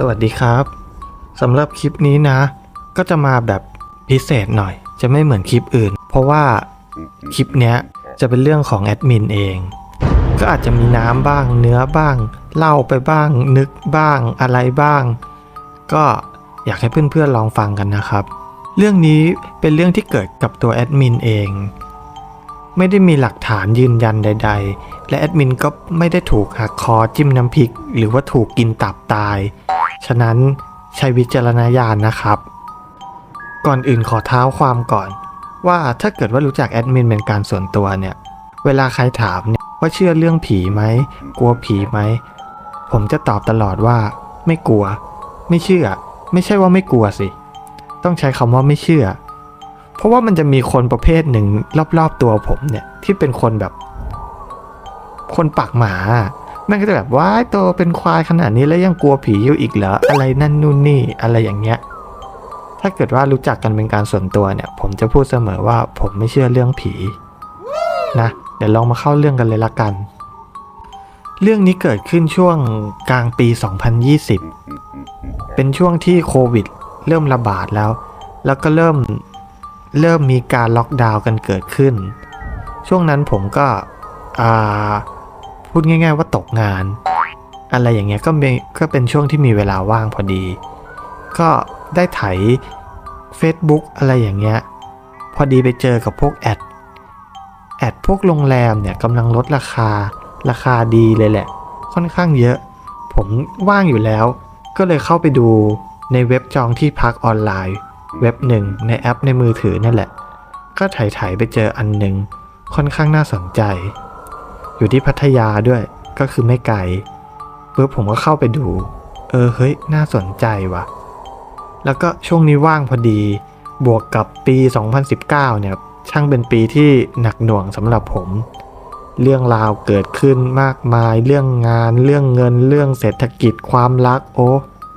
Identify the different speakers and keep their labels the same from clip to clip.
Speaker 1: สวัสดีครับสำหรับคลิปนี้นะ ก็จะมาแบบพิเศษหน่อย จะไม่เหมือนคลิปอื่น เพราะว่าคลิปเนี้ยจะเป็นเรื่องของแอดมินเอง ก็อาจจะมีน้ำบ้างเนื้อบ้าง เล่าไปบ้าง นึกบ้างอะไรบ้าง ก็อยากให้เพื่อนๆลองฟังกันนะครับ เรื่องนี้เป็นเรื่องที่เกิดกับตัวแอดมินเอง ไม่ได้มีหลักฐานยืนยันใด ๆ และแอดมินก็ไม่ได้ถูกหักคอจิ้มน้ำพริก หรือว่าถูกกินตับตาย ฉะนั้นใช้วิจารณญาณนะครับ ก่อนอื่นขอเท้าความก่อน ว่าถ้าเกิดว่ารู้จักแอดมินเป็นการส่วนตัวเนี่ย เวลาใครถามเนี่ยว่าเชื่อเรื่องผีไหมกลัวผีไหมผมจะตอบตลอดว่า ไม่กลัว ไม่เชื่อ ไม่ใช่ว่าไม่กลัวสิ ต้องใช้คำว่าไม่เชื่อ เพราะว่ามันจะมีคนประเภทหนึ่งรอบๆตัวผมเนี่ยที่เป็นคนแบบ คนปากหมา แม่งก็จะแบบว้ายโตเป็นควายขนาดนี้แล้วยังกลัวผีอยู่อีกเหรออะไรนั่นนู่นนี่อะไรอย่างเงี้ย ถ้าเกิดว่ารู้จักกันเป็นการส่วนตัวเนี่ย ผมจะพูดเสมอว่าผมไม่เชื่อเรื่องผีนะเดี๋ยวลองมาเข้าเรื่องกันเลยละกัน เรื่องนี้เกิดขึ้นช่วงกลางปี 2020 เป็นช่วงที่โควิด เริ่มระบาดแล้ว แล้วก็เริ่มเริ่มมีการล็อกดาวน์กันเกิดขึ้น ช่วงนั้นผมก็อ่า พูดง่าย ๆ ว่าตกงาน อะไรอย่างเงี้ยก็เป็นก็เป็นช่วงที่มีเวลาว่างพอดี ก็ได้ไถ Facebook อะไรอย่างเงี้ยพอดีไปเจอกับพวกแอดแอดพวกโรงแรมเนี่ยกำลังลดราคาราคาดีเลยแหละ ค่อนข้างเยอะ ผมว่างอยู่แล้ว ก็เลยเข้าไปดูในเว็บจองที่พักออนไลน์ เว็บหนึ่งในแอปในมือถือนั่นแหละ ก็ถ่ายๆไปเจออันหนึ่งค่อนข้างน่าสนใจ อยู่ที่พัทยาด้วยก็คือไม่ไกลปุ๊บผมก็เข้าไปดู เออเฮ้ยน่าสนใจว่ะ แล้วก็ช่วงนี้ว่างพอดี บวกกับปี 2019 เนี่ยช่างเป็นปีที่หนักหน่วงสำหรับผม เรื่องราวเกิดขึ้นมากมาย เรื่องงาน เรื่องเงิน เรื่องเศรษฐกิจความรักโอ้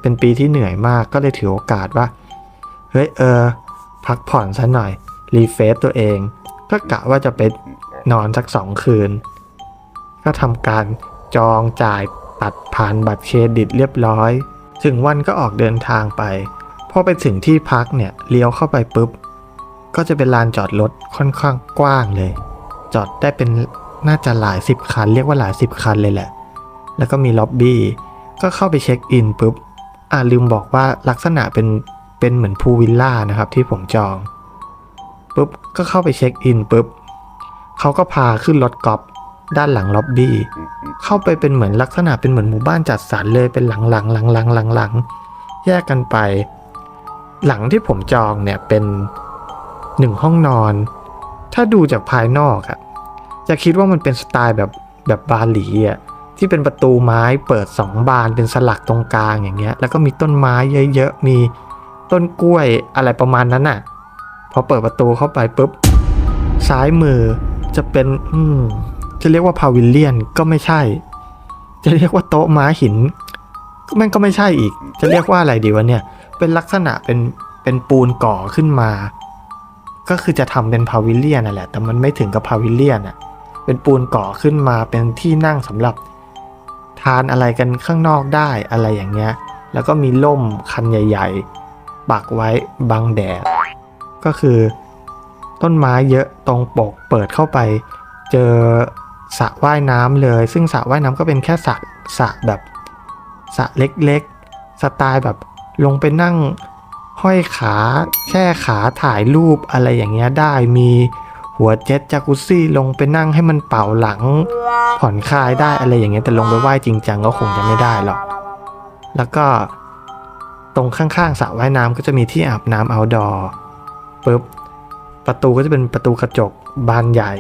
Speaker 1: เป็นปีที่เหนื่อยมากก็เลยถือโอกาสว่า เฮ้ยเออ พักผ่อนซะหน่อย รีเฟซตัวเอง ก็กะว่าจะไปนอนสักสองคืน ก็ทำการจองจ่ายตัดผ่านบัตรเครดิตเรียบร้อย ถึงวันก็ออกเดินทางไป พอไปถึงที่พักเนี่ยเลี้ยวเข้าไปปุ๊บ ก็จะเป็นลานจอดรถค่อนข้างกว้างเลย จอดได้เป็นน่าจะหลายสิบคัน เรียกว่าหลายสิบคันเลยแหละ แล้วก็มีล็อบบี้ ก็เข้าไปเช็คอินปุ๊บ อ่าลืมบอกว่าลักษณะเป็นเป็นเหมือนพูลวิลล่านะครับที่ผมจองปุ๊บก็เข้าไปเช็คอินปุ๊บเขาก็พาขึ้นรถกอล์ฟ ด้านหลังล็อบบี้เข้าไปเป็นเหมือนลักษณะเป็นเหมือนหมู่บ้านจัดสรรเลยเป็นหลังหลังหลังหลังหลังหลังแยกกันไป หลังที่ผมจองเนี่ยเป็นหนึ่งห้องนอน ถ้าดูจากภายนอกอะจะคิดว่ามันเป็นสไตล์แบบแบบบาหลีอะที่เป็นประตูไม้เปิดสองบานเป็นสลักตรงกลางอย่างเงี้ย แล้วก็มีต้นไม้เยอะๆมีต้นกล้วยอะไรประมาณนั้นน่ะ พอเปิดประตูเข้าไปปุ๊บซ้ายมือจะเป็น อืม จะเรียกว่าพาวิลเลียนก็ไม่ใช่ จะเรียกว่าโต๊ะม้าหินมันก็ไม่ใช่อีก จะเรียกว่าอะไรดีวะเนี่ย เป็นลักษณะเป็นเป็นปูนก่อขึ้นมา ก็คือจะทำเป็นพาวิลเลียนนั่นแหละ แต่มันไม่ถึงกับพาวิลเลียนอะ เป็นปูนก่อขึ้นมาเป็นที่นั่งสำหรับทานอะไรกันข้างนอกได้อะไรอย่างเงี้ย แล้วก็มีล่มคันใหญ่ๆ ปักไว้บังแดด ก็คือ ต้นไม้เยอะตรงปกเปิดเข้าไป เจอ สระว่ายน้ำเลย ซึ่งสระว่ายน้ำก็เป็นแค่สระสระแบบสระเล็กๆ สไตล์แบบลงไปนั่งห้อยขาแช่ขาถ่ายรูปอะไรอย่างเงี้ยได้มีหัวเจ็ตจากุซี่ลงไปนั่งให้มันเป่าหลัง ผ่อนคลายได้อะไรอย่างเงี้ยแต่ลงไปว่ายจริงจังก็คงจะไม่ได้หรอก แล้วก็ตรงข้างๆสระว่ายน้ำก็จะมีที่อาบน้ำ outdoor ปุ๊บประตูก็จะเป็นประตูกระจกบานใหญ่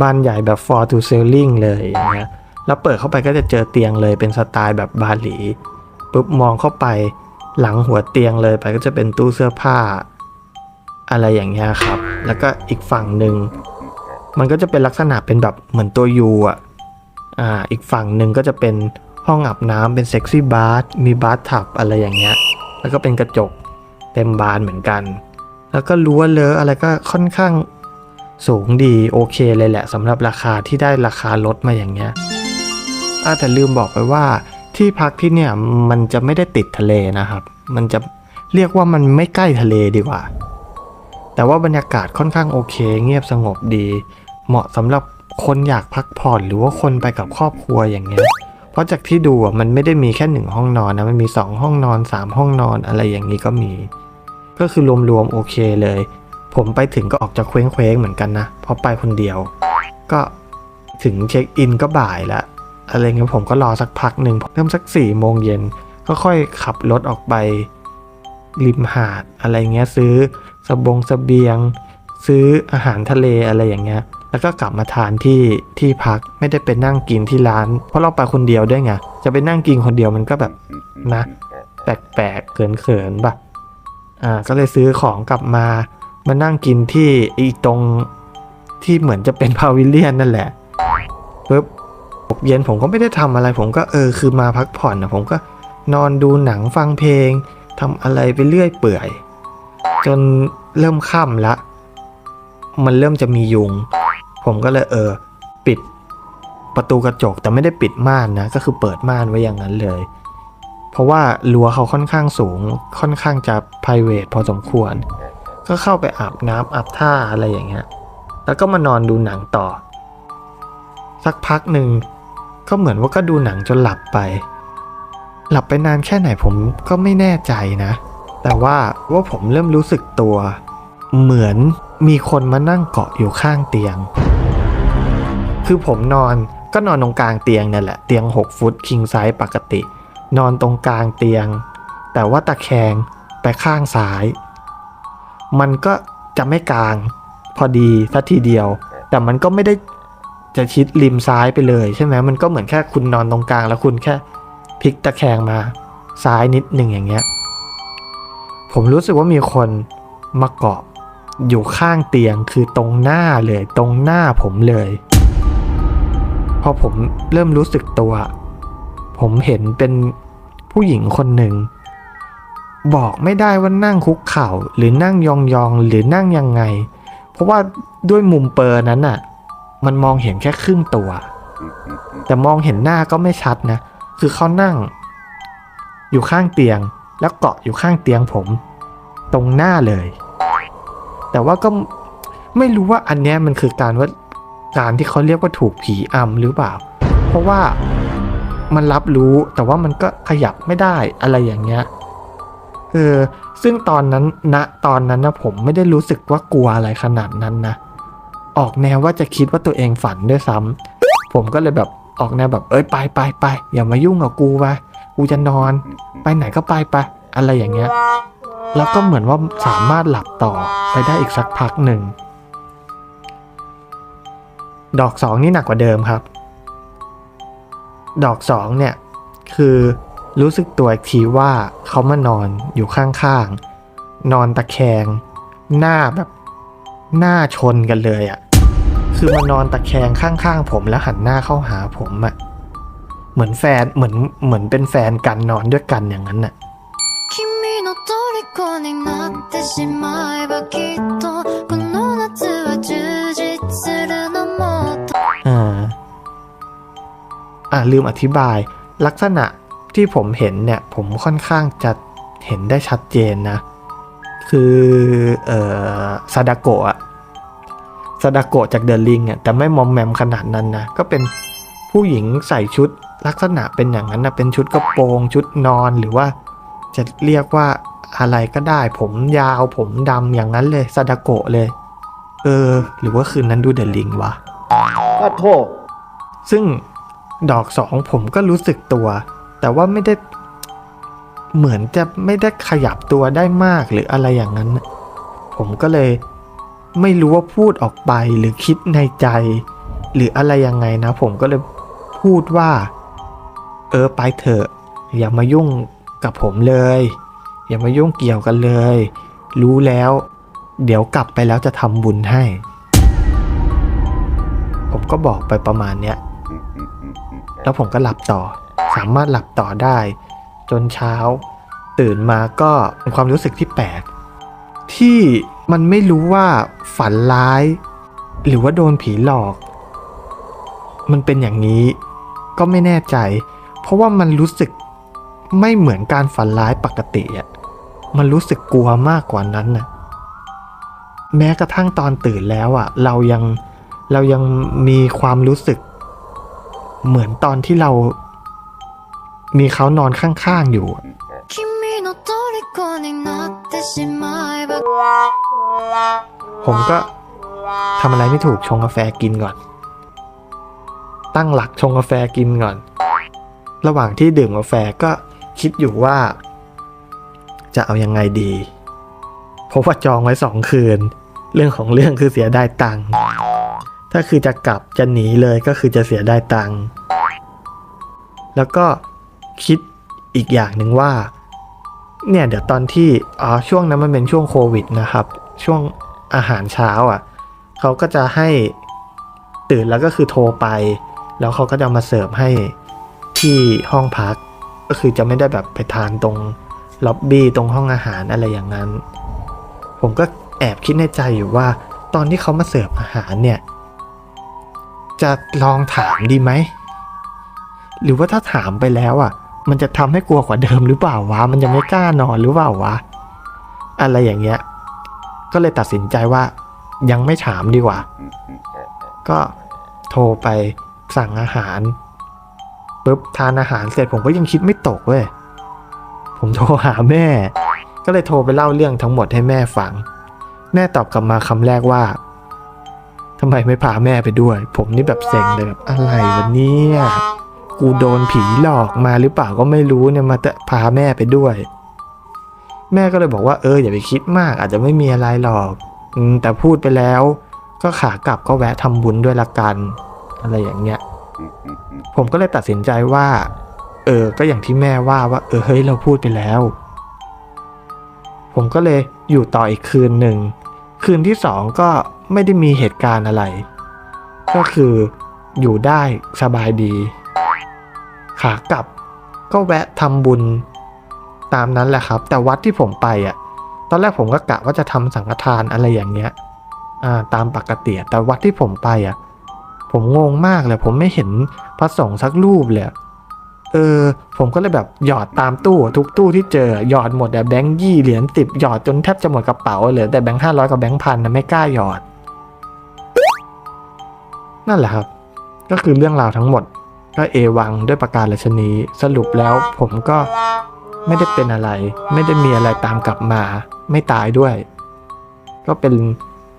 Speaker 1: บานใหญ่แบบ for to sailing เลยอย่างเงี้ยแล้วเปิดเข้าไปก็จะเจอเตียงเลยเป็นสไตล์แบบบาหลีปุ๊บมองเข้าไปหลังหัวเตียงเลยไปก็จะเป็นตู้เสื้อผ้า อะไรอย่างเงี้ยครับ แล้วก็อีกฝั่งหนึ่งมันก็จะเป็นลักษณะเป็นแบบเหมือนตัวยูอะอ่าอีกฝั่งหนึ่งก็จะเป็นห้องอาบน้ำเป็นเซ็กซี่บาร์มีบาร์ทับอะไรอย่างเงี้ย แล้วก็เป็นกระจกเต็มบานเหมือนกัน แล้วก็รั้วเลอะอะไรก็ค่อนข้าง สูงดีโอเคเลยแหละสำหรับราคาที่ได้ราคาลดมาอย่างเงี้ยอาแต่ลืมบอกไปว่าที่พักที่เนี่ยมันจะไม่ได้ติดทะเลนะครับ มันจะเรียกว่ามันไม่ใกล้ทะเลดีกว่า แต่ว่าบรรยากาศค่อนข้างโอเค เงียบสงบดี เหมาะสำหรับคนอยากพักผ่อนหรือว่าคนไปกับครอบครัวอย่างเงี้ยเพราะจากที่ดูมันไม่ได้มีแค่หนึ่งห้องนอนนะมันมีสองห้องนอนสามห้องนอนอะไรอย่างนี้ก็มี ก็คือรวมๆโอเคเลย ผมไปถึงก็ออกจากเคว้งเหมือนกันนะ เพราะไปคนเดียว ก็ถึงเช็คอินก็บ่ายแล้วอะไรเงี้ยผมก็รอสักพักหนึ่งเริ่มสักสี่โมงเย็นก็ค่อยขับรถออกไป ริมหาดอะไรเงี้ยซื้อสบงสเบียง ซื้ออาหารทะเลอะไรอย่างเงี้ย แล้วก็กลับมาทานที่ที่พักไม่ได้ไปนั่งกินที่ร้าน เพราะเราไปคนเดียวด้วยไงจะไปนั่งกินคนเดียวมันก็แบบนะ แปลกๆเขินๆป่ะอ่าก็เลยซื้อของกลับมา มานั่งกินที่อีตรงที่เหมือนจะเป็นพาวิเลียนนั่นแหละปุ๊บตกเย็นผมก็ไม่ได้ทำอะไร ผมก็เออคือมาพักผ่อนนะผมก็นอนดูหนังฟังเพลงทำอะไรไปเรื่อยเปื่อย จนเริ่มค่ำละ มันเริ่มจะมียุง ผมก็เลยเออ ปิดประตูกระจกแต่ไม่ได้ปิดม่านนะ ก็คือเปิดม่านไว้อย่างนั้นเลย เพราะว่ารั้วเขาค่อนข้างสูงค่อนข้างจะ p r i v a t พอสมควร ก็เข้าไปอาบน้ำอาบท่าอะไรอย่างเงี้ย แล้วก็มานอนดูหนังต่อ สักพักหนึ่งก็เหมือนว่าก็ดูหนังจนหลับไป หลับไปนานแค่ไหนผมก็ไม่แน่ใจนะ แต่ว่าว่าผมเริ่มรู้สึกตัว เหมือนมีคนมานั่งเกาะอยู่ข้างเตียง คือผมนอนก็นอนตรงกลางเตียงนั่นแหละ เตียง 6 ฟุตคิงไซส์ปกติ นอนตรงกลางเตียง แต่ว่าตะแคงไปข้างซ้าย มันก็จะไม่กลางพอดีสัทีเดียว แต่มันก็ไม่ได้จะชิดริมซ้ายไปเลยใช่ไหมมันก็เหมือนแค่คุณนอนตรงกลาง แล้วคุณแค่พลิกตะแคงมาซ้ายนิดหนึ่งอย่างเงี้ย ผมรู้สึกว่ามีคนมาเกาะอยู่ข้างเตียงคือตรงหน้าเลย ตรงหน้าผมเลย พอผมเริ่มรู้สึกตัว ผมเห็นเป็นผู้หญิงคนหนึ่ง บอกไม่ได้ว่านั่งคุกเข่าหรือนั่งยองๆหรือนั่งยังไง เพราะว่าด้วยมุมเปอร์นั้นน่ะมันมองเห็นแค่ครึ่งตัว แต่มองเห็นหน้าก็ไม่ชัดนะ คือเขานั่ง อยู่ข้างเตียงแล้วเกาะอยู่ข้างเตียงผม ตรงหน้าเลย แต่ว่าก็ไม่รู้ว่าอันนี้มันคือการว่าการที่เขาเรียกว่าถูกผีอำหรือเปล่า เพราะว่ามันรับรู้แต่ว่ามันก็ขยับไม่ได้อะไรอย่างเงี้ย เออซึ่งตอนนั้นณตอนนั้นนะผมไม่ได้รู้สึกว่ากลัวอะไรขนาดนั้นนะ ออกแนวว่าจะคิดว่าตัวเองฝันด้วยซ้ำผมก็เลยแบบออกแนวแบบเอ้ยไปไปไปอย่ามายุ่งกับกูไปกูจะนอน ไปไหนก็ไปไปอะไรอย่างเงี้ย แล้วก็เหมือนว่าสามารถหลับต่อไปได้อีกสักพักหนึ่ง ดอกสองนี่หนักกว่าเดิมครับ ดอกสองเนี่ยคือ รู้สึกตัวอีกทีว่าเขามานอนอยู่ข้างๆ นอนตะแคง หน้าแบบหน้าชนกันเลยอะ่ะ คือมานอนตะแคงข้างๆ ผมแล้วหันหน้าเข้าหาผมอะ่ะ เหมือนแฟนเหมือนเหมือนเป็นแฟนกันนอนด้วยกันอย่างนั้นน่ะอ่าอ่าลืมอธิบายลักษณะ ที่ผมเห็นเนี่ย ผมค่อนข้างจะเห็นได้ชัดเจนนะ คือเอ่อซาดาโกะอะซาดาโกะจากเดอะลิงอะแต่ไม่มอมแมมขนาดนั้นนะ ก็เป็นผู้หญิงใส่ชุดลักษณะเป็นอย่างนั้นนะเป็นชุดกระโปรงชุดนอนหรือว่าจะเรียกว่าอะไรก็ได้ ผมยาวผมดำอย่างนั้นเลยซาดาโกะเลย เออ หรือว่าคืนนั้นดูเดอะลิงวะ
Speaker 2: ขอโทษ
Speaker 1: ซึ่งดอกสองผมก็รู้สึกตัว แต่ว่าไม่ได้เหมือนจะไม่ได้ขยับตัวได้มากหรืออะไรอย่างนั้น ผมก็เลยไม่รู้ว่าพูดออกไปหรือคิดในใจ หรืออะไรยังไงนะ ผมก็เลยพูดว่า เออไปเถอะ อย่ามายุ่งกับผมเลย อย่ามายุ่งเกี่ยวกันเลย รู้แล้ว เดี๋ยวกลับไปแล้วจะทำบุญให้ ผมก็บอกไปประมาณเนี้ยแล้วผมก็หลับต่อ สามารถหลับต่อได้ จนเช้า ตื่นมาก็เป็นความรู้สึกที่แปลกที่มันไม่รู้ว่าฝันร้าย หรือว่าโดนผีหลอก มันเป็นอย่างนี้ก็ไม่แน่ใจ เพราะว่ามันรู้สึกไม่เหมือนการฝันร้ายปกติอะมันรู้สึกกลัวมากกว่านั้นนะแม้กระทั่งตอนตื่นแล้วอะเรายังเรายังมีความรู้สึก เหมือนตอนที่เรา มีเขานอนข้างๆอยู่ ผมก็ทำอะไรไม่ถูกชงกาแฟกินก่อน ตั้งหลักชงกาแฟกินก่อน ระหว่างที่ดื่มกาแฟก็คิดอยู่ว่า จะเอายังไงดีเพราะว่าจองไว้สองคืน เรื่องของเรื่องคือเสียได้ตังค์ถ้าคือจะกลับจะหนีเลยก็คือจะเสียได้ตังค์แล้วก็ คิดอีกอย่างหนึ่งว่า เนี่ยเดี๋ยวตอนที่อ๋อช่วงนั้นมันเป็นช่วงโควิดนะครับ ช่วงอาหารเช้าอะเขาก็จะให้ตื่นแล้วก็คือโทรไป แล้วเขาก็จะมาเสิร์ฟให้ที่ห้องพัก ก็คือจะไม่ได้แบบไปทานตรงล็อบบี้ตรงห้องอาหารอะไรอย่างนั้น ผมก็แอบคิดในใจอยู่ว่า ตอนที่เขามาเสิร์ฟอาหารเนี่ย จะลองถามดีไหม หรือว่าถ้าถามไปแล้วอะ มันจะทำให้กลัวกว่าเดิมหรือเปล่าวะ มันจะไม่กล้านอนหรือเปล่าวะ อะไรอย่างเงี้ย ก็เลยตัดสินใจว่ายังไม่ถามดีกว่า ก็โทรไปสั่งอาหารปุ๊บทานอาหารเสร็จผมก็ยังคิดไม่ตกเว้ย ผมโทรหาแม่ ก็เลยโทรไปเล่าเรื่องทั้งหมดให้แม่ฟัง แม่ตอบกลับมาคำแรกว่าทำไมไม่พาแม่ไปด้วย ผมนี่แบบเซ็งเลยแบบอะไรวะเนี่ย กูโดนผีหลอกมาหรือเปล่าก็ไม่รู้เนี่ยมาแต่พาแม่ไปด้วย แม่ก็เลยบอกว่าเอออย่าไปคิดมาก อาจจะไม่มีอะไรหรอกอแต่พูดไปแล้ว ก็ขากลับก็แวะทำบุญด้วยละกัน อะไรอย่างเงี้ยผมก็เลยตัดสินใจว่า เออ ก็อย่างที่แม่ว่าว่า เออเฮ้ยเราพูดไปแล้ว ผมก็เลยอยู่ต่ออีกคืนหนึ่ง คืนที่สองก็ไม่ได้มีเหตุการณ์อะไร ก็คืออยู่ได้สบายดี ขากลับก็แวะทำบุญตามนั้นแหละครับ แต่วัดที่ผมไปอะ ตอนแรกผมก็กะว่าจะทำสังฆทานอะไรอย่างเงี้ย อ่า ตามปกติแต่วัดที่ผมไปอะ ผมงงมากเลย ผมไม่เห็นพระสงฆ์สักรูปเลยเออ ผมก็เลยแบบหยอดตามตู้ทุกตู้ที่เจอหยอดหมดอะแบงค์ยี่เหรียญติบหยอดจนแทบจะหมดกระเป๋าเหลือแต่แบงค์ห้าร้อยกับแบงค์พันนะไม่กล้าหยอด นั่นแหละครับ ก็คือเรื่องราวทั้งหมด ก็เอวังด้วยประการราชนีสรุปแล้วผมก็ไม่ได้เป็นอะไร ไม่ได้มีอะไรตามกลับมา ไม่ตายด้วย ก็เป็น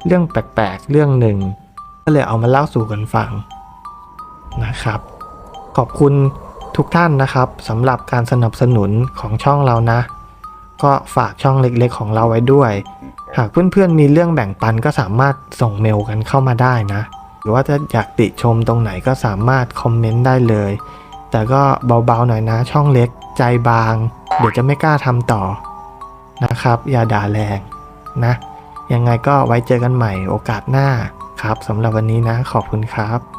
Speaker 1: เรื่องแปลกๆเรื่องหนึ่ง ก็เลยเอามาเล่าสู่กันฟังนะครับ ขอบคุณทุกท่านนะครับสำหรับการสนับสนุนของช่องเรานะ ก็ฝากช่องเล็กๆของเราไว้ด้วย หากเพื่อนๆมีเรื่องแบ่งปันก็สามารถส่งเมลกันเข้ามาได้นะ หรือว่าจะอยากติชมตรงไหนก็สามารถคอมเมนต์ได้เลย แต่ก็เบาๆหน่อยนะช่องเล็กใจบาง เดี๋ยวจะไม่กล้าทำต่อนะครับ อย่าด่าแรงนะยังไงก็ไว้เจอกันใหม่โอกาสหน้าครับสำหรับวันนี้นะขอบคุณครับ